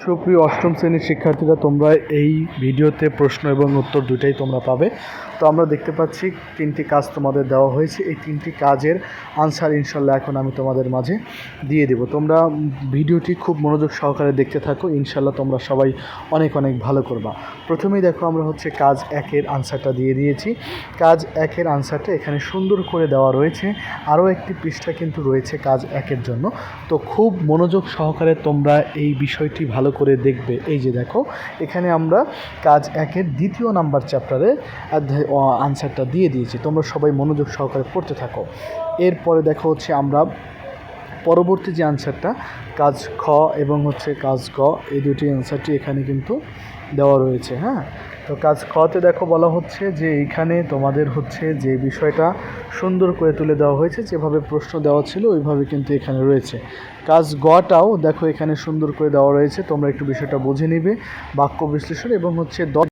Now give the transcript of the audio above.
সুপ্রিয় অষ্টম শ্রেণির শিক্ষার্থীরা, তোমরা এই ভিডিওতে প্রশ্ন এবং উত্তর দুটাই তোমরা পাবে। তো আমরা দেখতে পাচ্ছি তিনটি কাজ তোমাদের দেওয়া হয়েছে। এই তিনটি কাজের আনসার ইনশাল্লাহ এখন আমি তোমাদের মাঝে দিয়ে দেব। তোমরা ভিডিওটি খুব মনোযোগ সহকারে দেখতে থাকো। ইনশাল্লাহ তোমরা সবাই অনেক অনেক ভালো করবা। প্রথমেই দেখো, আমরা হচ্ছে কাজ একের আনসারটা দিয়ে দিয়েছি। কাজ একের আনসারটা এখানে সুন্দর করে দেওয়া রয়েছে। আরও একটি পৃষ্ঠা কিন্তু রয়েছে কাজ একের জন্য। তো খুব মনোযোগ সহকারে তোমরা এই বিষয়টি ভালো করে দেখবে। এই যে দেখো, এখানে আমরা কাজ একের দ্বিতীয় নাম্বার চ্যাপ্টারে আনসারটা দিয়ে দিয়েছি। তোমরা সবাই মনোযোগ সহকারে পড়তে থাকো। এরপরে দেখো হচ্ছে আমরা পরবর্তী যে আনসারটা কাজ খ এবং হচ্ছে কাজ গ, এই দুটি আনসারটি এখানে কিন্তু দেওয়া রয়েছে হ্যাঁ? তো কাজ খতে দেখো বলা হচ্ছে যে এইখানে তোমাদের হচ্ছে যে বিষয়টা সুন্দর করে তুলে দেওয়া হয়েছে, যেভাবে প্রশ্ন দেওয়া ছিল ওইভাবে কিন্তু এখানে রয়েছে। কাজ গটাও দেখো এখানে সুন্দর করে দেওয়া রয়েছে, তোমরা একটু বিষয়টা বুঝে নিবে, বাক্য বিশ্লেষণ এবং হচ্ছে